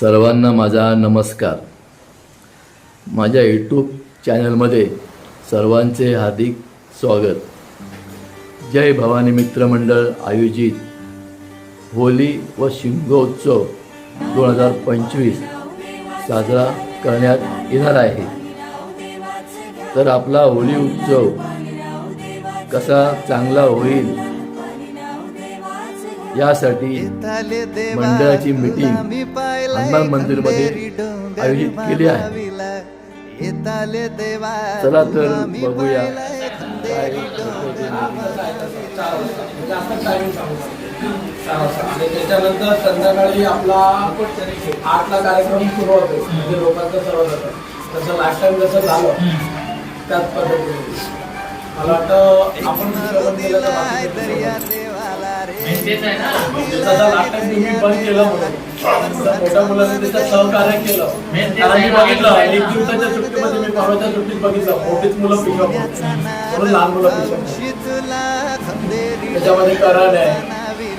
सर्वांना माझा नमस्कार. माझ्या यूट्यूब चॅनलमध्ये सर्वांचे हार्दिक स्वागत. जय भवानी मित्रमंडळ आयोजित होली व शिमगोत्सव दोन हजार पंचवीस साजरा करण्यात येणार आहे. तर आपला होली उत्सव कसा चांगला होईल यासाठी मंडळाची मीटिंग हनुमान मंदिरमध्ये आयोजित केली आहे. चला तर बघूया. त्याच्यानंतर संध्याकाळी आपला आठला कार्यक्रम सुरू होतो. म्हणजे लोकांचं सर्व जातं. तसं लास्ट टाइम जसं झालं त्याच पद्धतीने. मला वाटतं आपण तुम्ही बंद केलं म्हणून तसं मोठ्या मुलांनी त्याचं सहकार्य केलं कारण मी बघितलं एक दिवसाच्या सुट्टीमध्ये मी परवाच्या सुट्टीत बघितलं मोठीच मुलं पिकअप म्हणून लहान मुलं पिकअप त्याच्यामध्ये करण आहे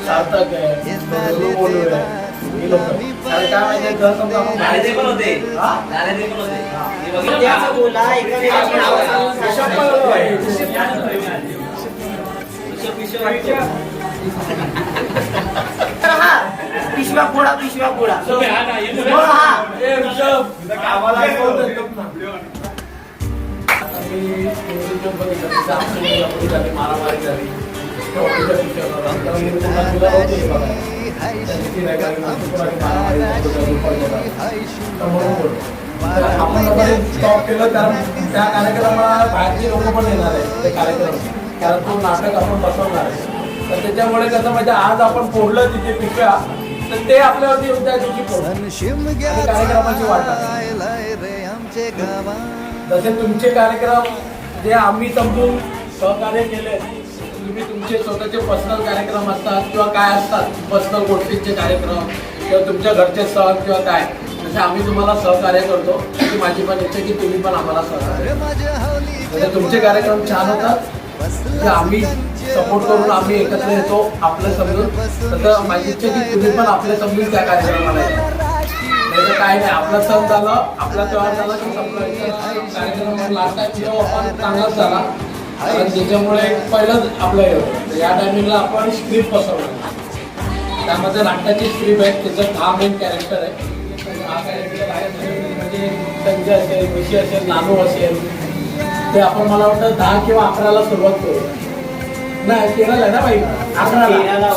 सार्थक आहे बोलू बोलू आहे ही लोकं. कारण काय माहितीये जर समजा आपण नाले ते पण होते हा? नाले ते पण होते हे बघितलं? त्याचं बोला एकामेकाची नावं सांगून ऋषभ पण आलो आहे. ऋषभ विषय वाटतो. हा पिशव्या पोळा पिशव्या पोळा हो, हा ए, ऋषभ, कामाला ऐकवत येतो ना. आणि पोलिसांचं बघितलं, तिथं आमची मुलामुली झाली, मारामारी झाली. टोपीच्या पिशव्या होत्या. तर मी पुन्हा तुला होते हे बघायला. त्यांची ती नाही कारण आमची कोणाची मारामारी झाली, कुठं दुपारच्या काळी. तर म्हणून बोललो. तर आपण वगैरे स्टॉप केलं कारण त्या कार्यक्रमाला बाहेरचे लोक पण येणार आहे ते कार्यक्रम कारण तो नाटक आपण बसवणार आहे तर त्याच्यामुळे कसं म्हणजे आज आपण फोडलं तिथे पिशव्या तर ते आपल्यावरती फोडलं आणि कार्यक्रमाची वाट. जसे तुमचे कार्यक्रम जे आम्ही समजून सहकार्य केले तुम्ही तुमचे स्वतःचे पर्सनल कार्यक्रम असतात किंवा काय असतात पर्सनल गोष्टींचे कार्यक्रम किंवा तुमच्या घरचे सण किंवा काय तसे आम्ही तुम्हाला सहकार्य करतो अशी माझी पण इच्छा की तुम्ही पण आम्हाला सहकार्य करा. म्हणजे तुमचे कार्यक्रम छान होतात आम्ही सपोर्ट करून आम्ही एकत्र येतो आपलं समजून. तसं माझी इच्छा की तुम्ही पण आपलं समजून त्या कार्यक्रमाला या. त्याचं काय नाही आपला सण झाला आपला तेव्हार झाला की कार्यक्रम लास्ट टाइम आपण चांगलाच झाला. आणि त्याच्यामुळे पहिलंच आपलं हे या टायमिंगला आपण स्क्रिप्ट बसवलं. त्यामध्ये नाटकाची स्क्रिप्ट आहे त्याचं दहा मेन कॅरेक्टर आहे. दहा कॅरेक्टर आहे म्हणजे संजय असेल मिशी असेल नानू असेल. ते आपण मला वाटतं दहा किंवा अकराला सुरुवात करू. नाही तेराला ना बाई? अकराला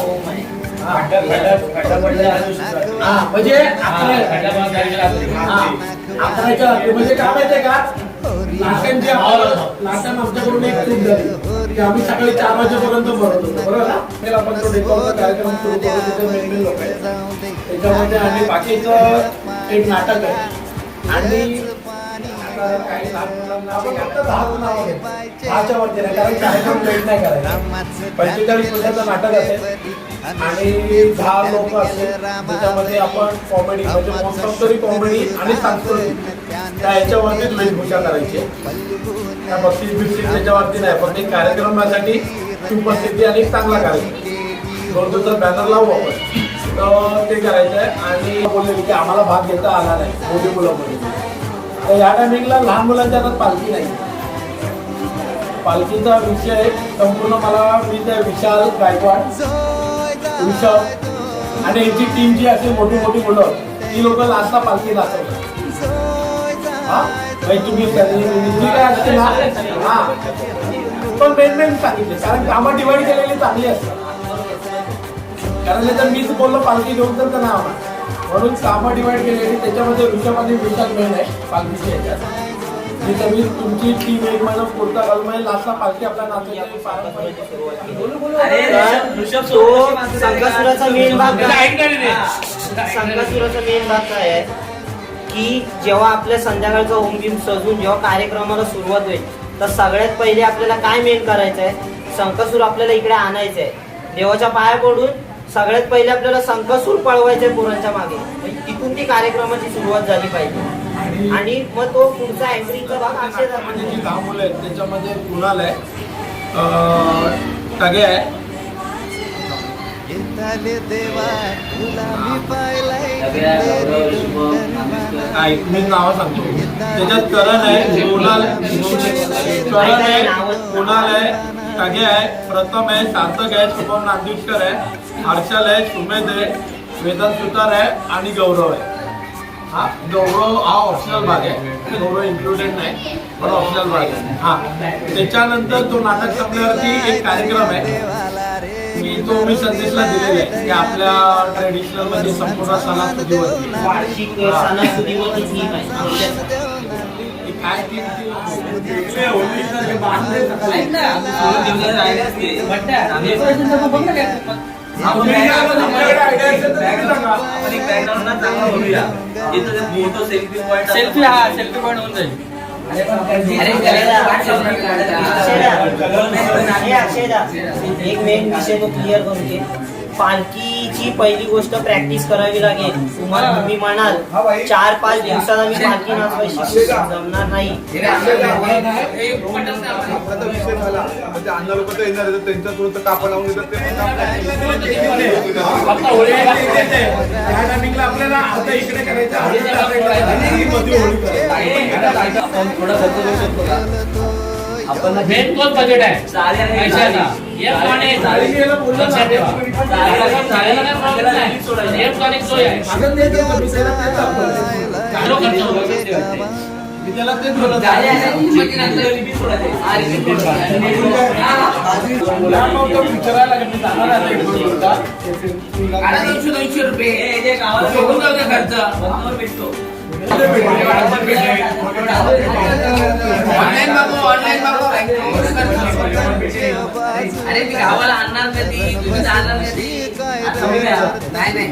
हा म्हणजे अकरा हा, अकराच्या म्हणजे काय माहितीये का? नाटकांची नाटक आमच्याकडून एक चूक झाली. की आम्ही सकाळी चार वाजेपर्यंत भरत होतो. बरोबर ना? तर आपण तो डेकोरचा कार्यक्रम सुरू करू तिथे मेन मेन लोक आहेत त्याच्यामध्ये आणि बाकीचं एक नाटक आहे. आणि पंचेचाळीस मिनिटाचं नाटक असेल आणि दहा लोक असेल त्याच्यामध्ये आपण कॉमेडी म्हणजे मोस्ट तरी कॉमेडी आणि सांस्कृतिक. त्या ह्याच्यावरतीच वेशभूषा करायची. आहे. त्या बक्षीस बिक्षीस त्याच्यावरती नाही पण एक कार्यक्रमासाठी उपस्थिती आणि चांगला कार्यक्रम. दोन दिवसात बॅनर लावू आपण. तर ते करायचं आहे आणि बोलले की आम्हाला भाग घेता आला नाही मोठी मुलं तर या टायमिंगला लहान मुलांच्या हातात पालखी नाही. पालखीचा विषय संपूर्ण मला मी त्या विशाल गायकवाड. विशाल आणि यांची टीम जी असे मोठी मोठी मुलं ती लोक लास्टला पालखी दाखवतात हा? तुम्ही काय असते ना? हा. पण मेन मेन सांगितले कारण कामं डिवाईड केलेली चांगली असतात. कारण नाही तर मीच बोललो पालखी घेऊन तर नाही आम्हाला म्हणून कामं डिवाइड केलेली त्याच्यामध्ये ऋषभ आणि विशाल मेन आहे पालखीच्या ह्याच्यात मी तुमची टीम एक महिना पुढचा घालून म्हणजे लास्टला पालखी संकासुराचा मेन भाग. हा. मेन काय आहे? की जेव्हा आपल्या संध्याकाळचा होम गेम सजून जेव्हा कार्यक्रमाला सुरुवात होईल तर सगळ्यात पहिले आपल्याला काय मेन करायचं आहे संकासूर आपल्याला इकडे आणायचं आहे देवाच्या पाया पडून सगळ्यात पहिले आपल्याला संकासूर पळवायचं पोरांच्या मागे. म्हणजे तिथून ती कार्यक्रमाची सुरुवात झाली पाहिजे. आणि मग तो पुढचा अँकरिंगचा भाग अक्षय म्हणजे जी दहा मुलं आहेत त्याच्यामध्ये कुणाल आहे? अं, टगे आहे? नावं सांगतो. त्याच्यात करण आहे कुणाल आहे? कुणाल आहे? टागे आहे प्रथम आहे सार्थक आहे शुभम नांदुरकर आहे हर्षल आहे सुमेध आहे वेदांत सुतार आहे आणि गौरव आहे हा गौरव हा ऑप्शनल भाग आहे गौरव इन्क्लुडेड नाही पण ऑप्शनल भाग आहे हा त्याच्यानंतर तो नाटक संपल्यावरती एक कार्यक्रम आहे मी तो मी संदेशला दिलेला आहे की आपल्या ट्रेडिशनल म्हणजे संपूर्ण सणासुदीवरती. वार्षिक सणासुदीवरती सेल्फी हा पॉईंट होऊन जाईल. एक मेन विषय तो क्लिअर करून घे. पालखीची पहिली गोष्ट प्रॅक्टिस करावी लागेल. तुम्हाला तुम्ही म्हणाल चार पाच दिवसात आम्ही पालखी नाचवायची जमणार नाही. म्हणजे आपल्याला मेन तोच बजेट आहे? पैशाचा ना. लक्षात ठेवा. काय प्रॉब्लेम नाही. सोय आहे? त्याला तेच दाखवलं. झिरो खर्च बोलत विचारायला दोनशे दोनशे रुपये. भेटतो. ऑनलाईन मागव ऑनलाईन मागव. अरे मी गावाला आणणार कधी तुम्ही आणणार कधी कमी नाही नाही.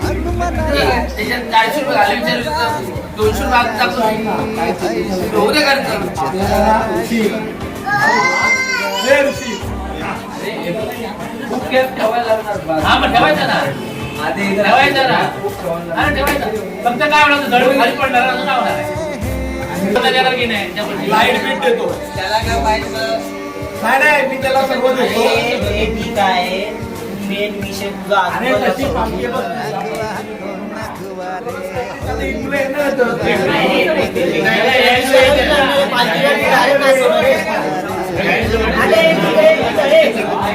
त्याच्यात चारशे रुपये विचार दोनशे रुपये आज टाकतो होऊ दे हा मग ठेवायचं ना फक्त काय होणार जळून खाली पडणार असं काय होणार आहे. लाइट बीट देतो. त्याला काय पाहिजे? नाही नाही मी त्याला सर्व देतो. हे ठीक आहे. मेन विषय तुझा अरे बघ.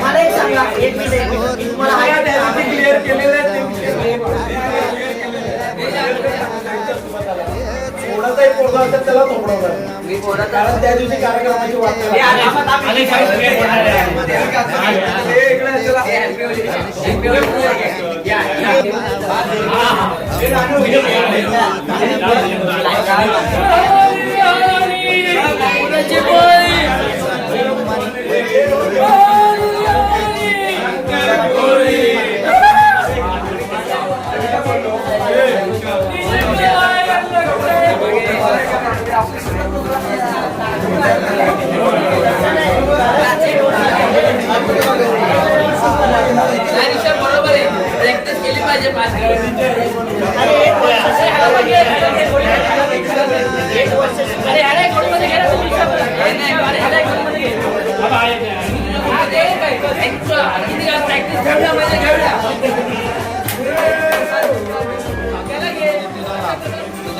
मला एक सांगा, एक मिनिट, मला clear केलेलं त्याला कारण त्या दिवशी कार्यक्रमाची वाट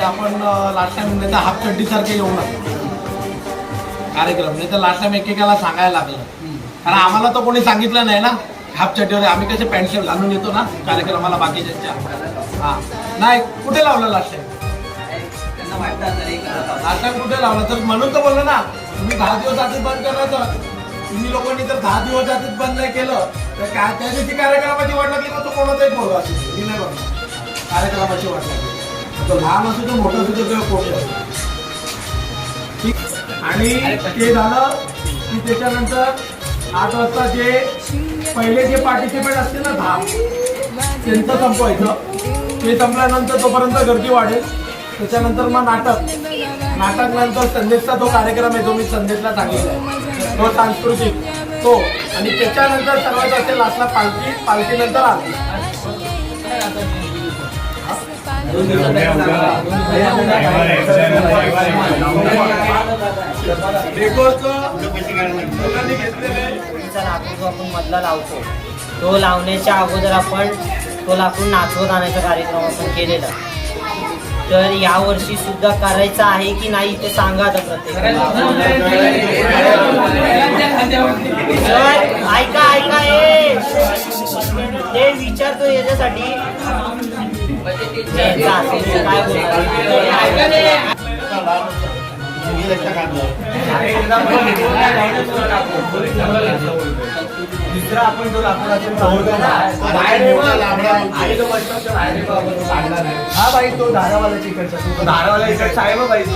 आपण लास्ट टाइम नाही तर हाफ चड्डी सारखे येऊ नका कार्यक्रम. नाही तर लास्ट टाइम एकेकाला सांगायला लागलं. कारण आम्हाला तर कोणी सांगितलं नाही ना हाफ चड्डीवर. आम्ही कसे पॅन्ट शर्ट घालून येतो ना कार्यक्रमाला बाकीच्या हा. नाही कुठे लावलं लास्ट टाइम त्यांना लास्ट टाइम कुठे लावलं? तर म्हणून तर बोललो ना तुम्ही दहा दिवस आधीच बंद करायचं तुम्ही लोकांनी तर दहा दिवस आधीच बंद नाही केलं. तर काय त्या दिवशी कार्यक्रमाची वाट लागली ना तो कोणाचाही बोलू असेल. मी नाही बघणार. कार्यक्रमाची वाट लागली. तो लहान असू तो मोठं असू किंवा कोणी असू ठीक. आणि ते झालं की त्याच्यानंतर आठ वाजता जे पहिले जे पार्टिसिपेंट असते ना दहा त्यांचं संपवायचं ते संपल्यानंतर तोपर्यंत गर्दी वाढेल. त्याच्यानंतर मग नाटक. नाटक नंतर संदेशचा तो कार्यक्रम आहे जो मी संदेशला सांगितला आहे तो सांस्कृतिक तो. आणि त्याच्यानंतर सर्वात असेल लास्टला पालखी. पालखीनंतर आरती. आपण जो आपण मधला लावतो. तो लावण्याच्या अगोदर आपण तो लाकूड नाचवत आणायचा कार्यक्रम आपण केलेला. तर यावर्षी सुद्धा करायचा आहे की नाही ते सांगा आता प्रत्येक ऐका ऐका ते विचारतो याच्यासाठी. दुसरा आपण जो हा बाई तो धारावाल्याच्या इकडचा तो धारावाला इकडचा आहे बाई तो.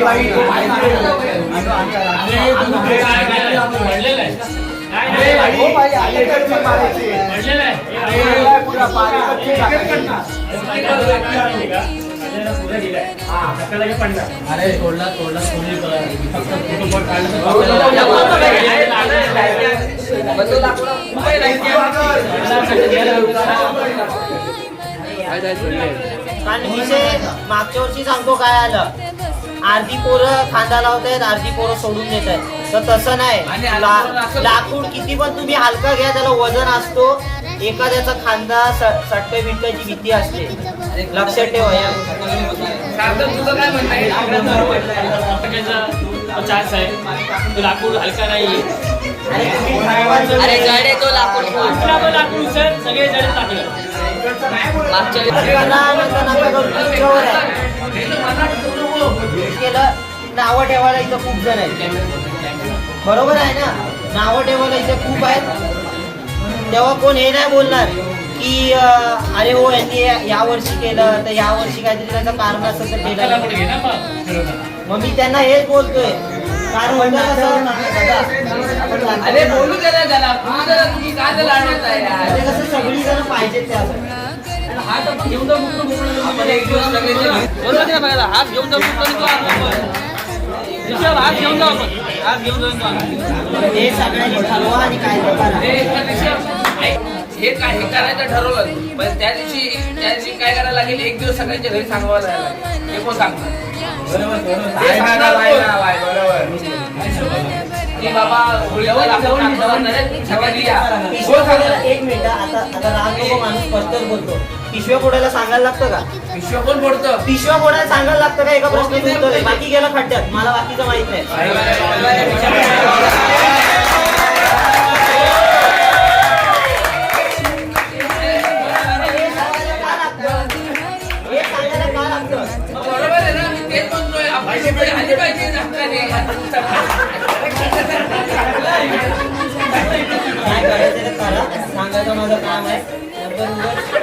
बाई, तो अरे, हो तोडला तोडला सोडली फक्त फोटो कारण विषय मागच्या वर्षी सांगतो काय आलं अर्धी पोरं खांदा लावतायत अर्धी पोरं सोडून देत आहेत तर तसं नाही. ला- लाकूड किती पण तुम्ही हलका घ्या त्याला वजन असतो. एखाद्याचा खांदा स- सट्टे बिट्ट्याची भीती असते. लक्षात ठेवा या सार्थक तुझं काय म्हणणं आहे? चान्स आहे. तो लाकूड हलका नाही अरे तुम्ही ठरवायचं अरे नाही. जडे तो लाकूड कुठला पण लाकूड उचल सगळे जण टाकलं मागच्या नका ना, नका नका करू, तुमच्यावर आहे. केलं नावं ठेवायला इथं खूप जण आहेत. बरोबर आहे ना? नावं ठेवायला इथं खूप आहेत. तेव्हा कोण हे नाही बोलणार की अरे हो यांनी या- वर्षी केलं तर या वर्षी काहीतरी त्याचं कारण असेल तर केलं मग मी त्यांना हेच बोलतोय. कारण अरे बोलू त्याला तुम्ही काय त्याला अडवताय यार? ते कसं सगळी जण पाहिजेत त्यासाठी हात घेऊन? हात घेऊन हात घेऊन जाऊ आपण. हात घेऊन जाऊ आपण. हे सगळ्यांनी ठरवा आणि काय हे काय करायचं ठरवलं. पण त्या दिवशी त्या दिवशी काय करायला लागेल? एक दिवस सगळ्यांच्या घरी सांगावं लागेल. हे कोण सांगणार? कोण? की बाबा एक मिनिट आता आता राग नको माणूस स्पष्टच बोलतो. पिशव्या फोडायला सांगायला लागतं का? पिशव्या कोण फोडतं? पिशव्या फोडायला सांगायला लागतं का? एका प्रश्नाचं उत्तर आहे. बाकी गेलं खड्ड्यात. मला बाकीचं माहीत नाही. काय करायचं ते करा. सांगायचं माझं काम आहे. Number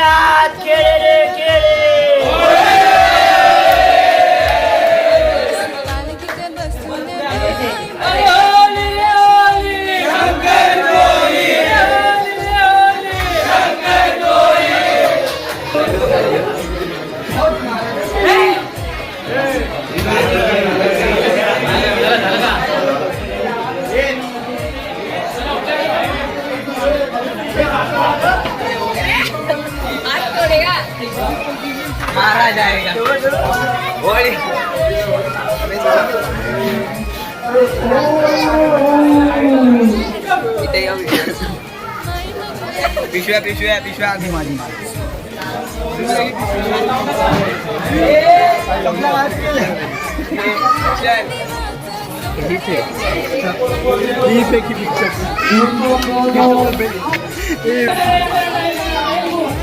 Yeah. पिशव्या पिशव्या आधी माझी.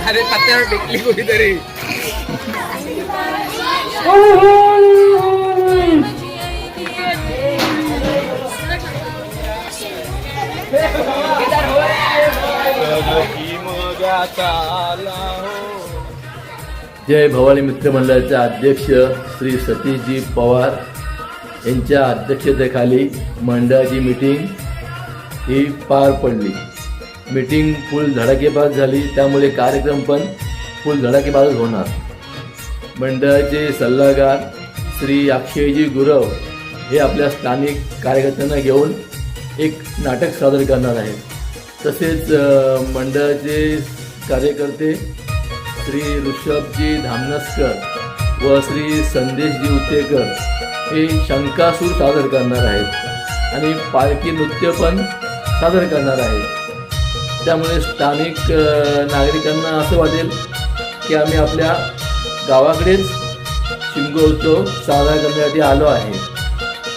अरे पत्त्यावर टेकली कुठेतरी. हो. जय भवानी मित्र मंडळाचे अध्यक्ष श्री सतीशजी पवार यांच्या अध्यक्षतेखाली मंडळाची मीटिंग ही पार पडली. मीटिंग फुल धडाकेबाज झाली त्यामुळे कार्यक्रम पण फुल धडाकेबाज होणार. मंडळाचे सल्लागार श्री अक्षयजी गुरव हे आपल्या स्थानिक कार्यकर्त्यांना घेऊन एक नाटक सादर करणार आहेत. तसेच मंडळाचे कार्यकर्ते श्री ऋषभजी धामनसकर व श्री संदेशजी उतेकर हे शंकासूर सादर करणार आहेत. आणि पालखी नृत्य पण सादर करणार आहेत. त्यामुळे स्थानिक नागरिकांना असं वाटेल की आम्ही आपल्या गावाकडेच शिमगोत्सव साजरा करण्यासाठी आलो आहे.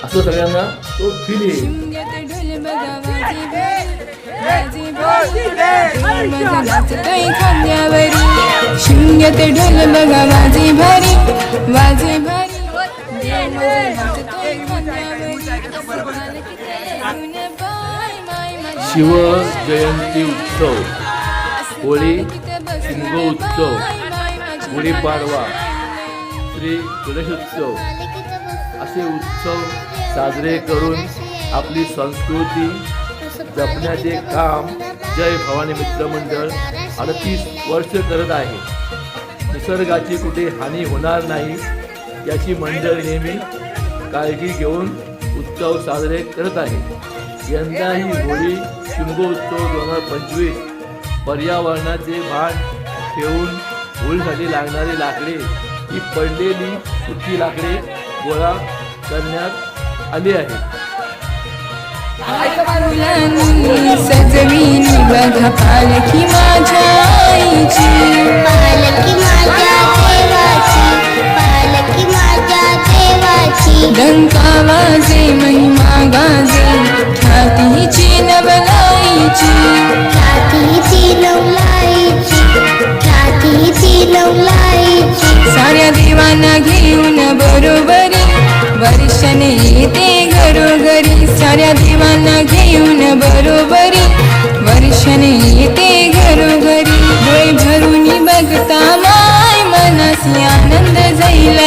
असं सगळ्यांना तो फील येईल. शिमग्यात ढोल बघा वाजे भारी, भारी. ढोल बघा वाजे भारी वाजे भारी शिव जयंती उत्सव होळी शिमगो उत्सव गुढीपाडवा श्री गणेशोत्सव असे उत्सव साजरे करून आपली संस्कृती जपण्याचे काम जय भवानी मित्र मंडळ अडतीस वर्ष करत आहे. निसर्गाची कुठे हानी होणार नाही याची मंडळ नेहमी काळजी घेऊन उत्सव साजरे करत आहे. यंदाही होळी शिमगोत्सव दोन हजार पंचवीस पर्यावरणाचे भान ठेवून होळीसाठी लागणारी लाकडे ही पडलेली सुकी लाकडे गोळा करण्यात आली आहे सजविली बघा पालखी माझ्या आईची पालकी माझ्या देवाची माझ्या देवाची डंका वाजे महिमा गाजे ख्यातीची नवलाईची ख्यातीची नवलाईची ख्यातीची नवलाईची साऱ्या देवांना घेऊन बरोबरी दर्शने येते घरोघरी साऱ्या देवांना घेऊन बरोबरी. वर्षने येते घरोघरी डोळे भरून बघता माय मनासी आनंद जाईल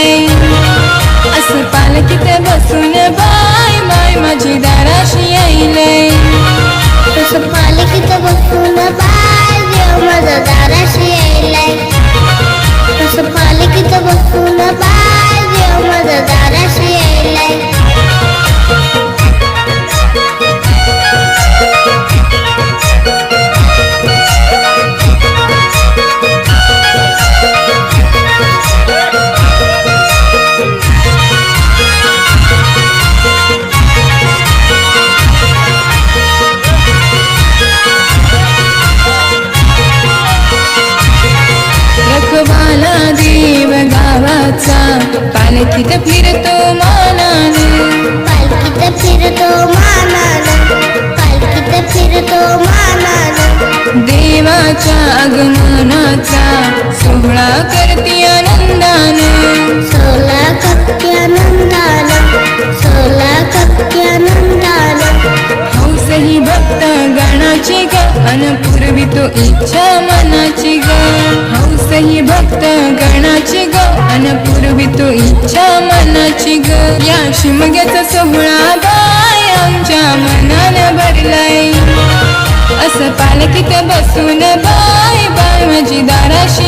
असं पालकीत बसून बा रखवाला देव गावाचा पालखीत फिरतो मग. पालकीत फिरतो मानानं पालकीत फिरतो मानानं देवाच्या आगमनाचा सोहळा करती आनंदानं. सोला कप्प्यानंदानं सोला कप्प्यानंदानं हौस ही भक्त गणाची ग अन पूर्वी तो इच्छा मनाची ग. ही भक्त गणाची ग. अन पूर्वी तो इच्छा मनाची ग. या शिमग्याचा सोहळा बाय आमच्या मनानं भरलाय. असं पालखीत बसून बाय बाय माझी दाराशी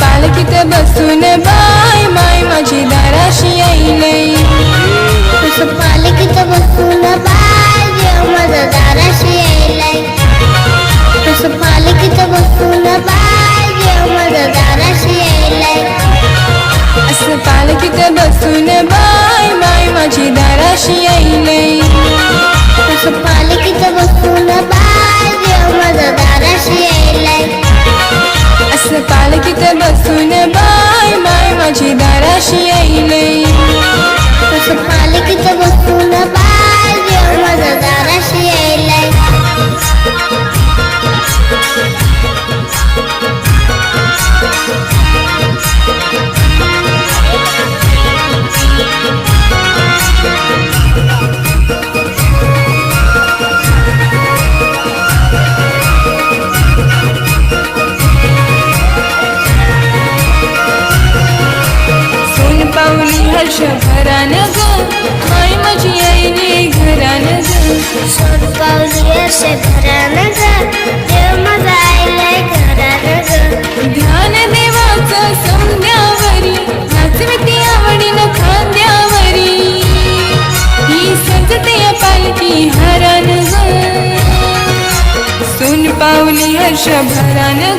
पालखीत बसून बाय माय माझी दाराशी यायलय तसं पालकीत बसून बाय हर्ष भरान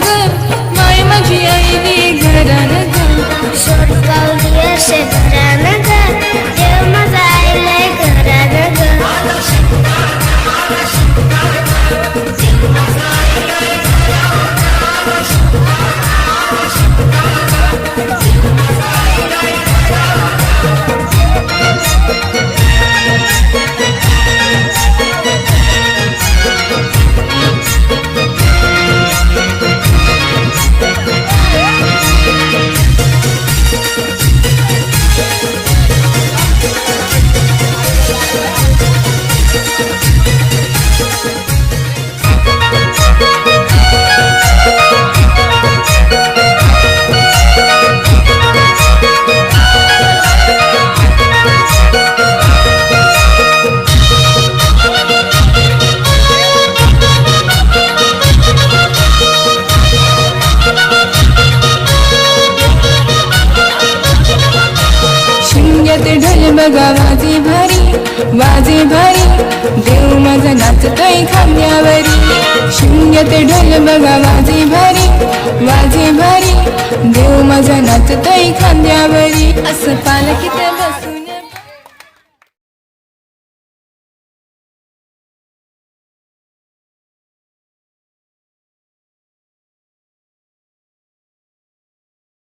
वाजे भारी देव माझा